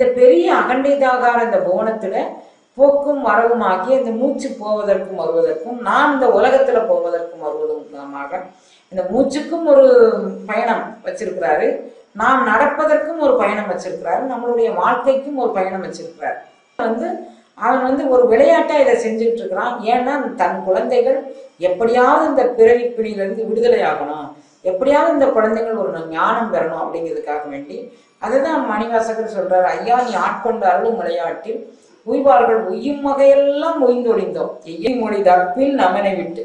இந்த பெரிய அகண்டிதாகார இந்த புவனத்துல போக்கும் வரவுமாகி இந்த மூச்சு போவதற்கும் வருவதற்கும் நான் இந்த உலகத்துல போவதற்கும் வருவதற்குமாக இந்த மூச்சுக்கும் ஒரு பயணம் வச்சிருக்கிறாரு. நாம் நடப்பதற்கும் ஒரு பயணம் வச்சிருக்கிறாரு. நம்மளுடைய வாழ்க்கைக்கும் ஒரு பயணம் வச்சிருக்கிறாரு. வந்து அவன் வந்து ஒரு விளையாட்டா இதை செஞ்சுட்டு இருக்கிறான். ஏன்னா தன் குழந்தைகள் எப்படியாவது இந்த பிறவி பிணியிலிருந்து விடுதலை ஆகணும். எப்படியாவது இந்த குழந்தைகள் ஒரு ஞானம் பெறணும் அப்படிங்கிறதுக்காக வேண்டி அதுதான் மணிவாசகர் சொல்றாரு ஐயா நீ ஆட்கொண்ட அருளும் விளையாட்டில் உய்வார்கள் உய்யும் வகையெல்லாம் உய்ந்தொழிந்தோம். எய்யை மொழி தப்பில் நமனை விட்டு.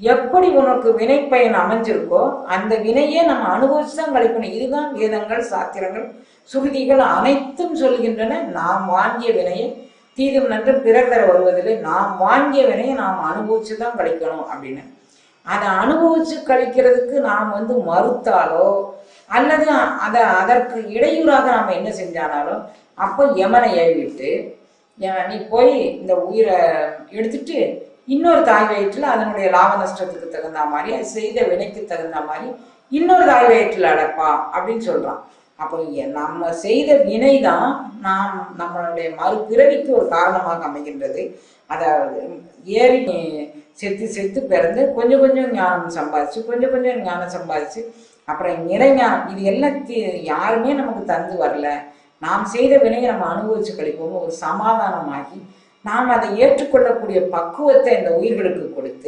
எப்படி உனக்கு வினை பயன் அமைஞ்சிருக்கோ அந்த வினையே நம்ம அனுபவிச்சு தான் கழிக்கணும். இதுதான் வேதங்கள் சாத்திரங்கள் சுருதிகள் அனைத்தும் சொல்கின்றன. நாம் வாங்கிய வினையை தீதும் நன்று பிறர் தர வருவதில்லை. நாம் வாங்கிய வினையை நாம் அனுபவிச்சு தான் கழிக்கணும் அப்படின்னு. அதை அனுபவிச்சு கழிக்கிறதுக்கு நாம் வந்து மறுத்தாலோ அல்லது அதை அதற்கு இடையூறாக நாம் என்ன செஞ்சானாலும் அப்போ யமனை ஏவிட்டு நீ போய் இந்த உயிரை எடுத்துட்டு இன்னொரு தாய் வயிற்றில் அதனுடைய லாப நஷ்டத்துக்கு தகுந்த மாதிரி அது செய்த வினைக்கு தகுந்த மாதிரி இன்னொரு தாய் வயிற்றில் அடைப்பா அப்படின்னு சொல்கிறான் அப்போ நம்ம செய்த வினை தான் நாம் நம்மளுடைய மறுபிறவிக்கு ஒரு காரணமாக அமைகின்றது. அதாவது ஏறி செத்து செத்து பிறந்து கொஞ்சம் கொஞ்சம் ஞானம் சம்பாதிச்சு கொஞ்சம் கொஞ்சம் ஞானம் சம்பாதிச்சு அப்புறம் நிறைஞானம் இது எல்லாம் யாருமே நமக்கு தந்து வரல. நாம் செய்த வினையை நம்ம அனுபவிச்சு கழிப்போம் ஒரு சமாதானமாகி நாம் அதை ஏற்றுக்கொள்ளக்கூடிய பக்குவத்தை இந்த உயிர்களுக்கு கொடுத்து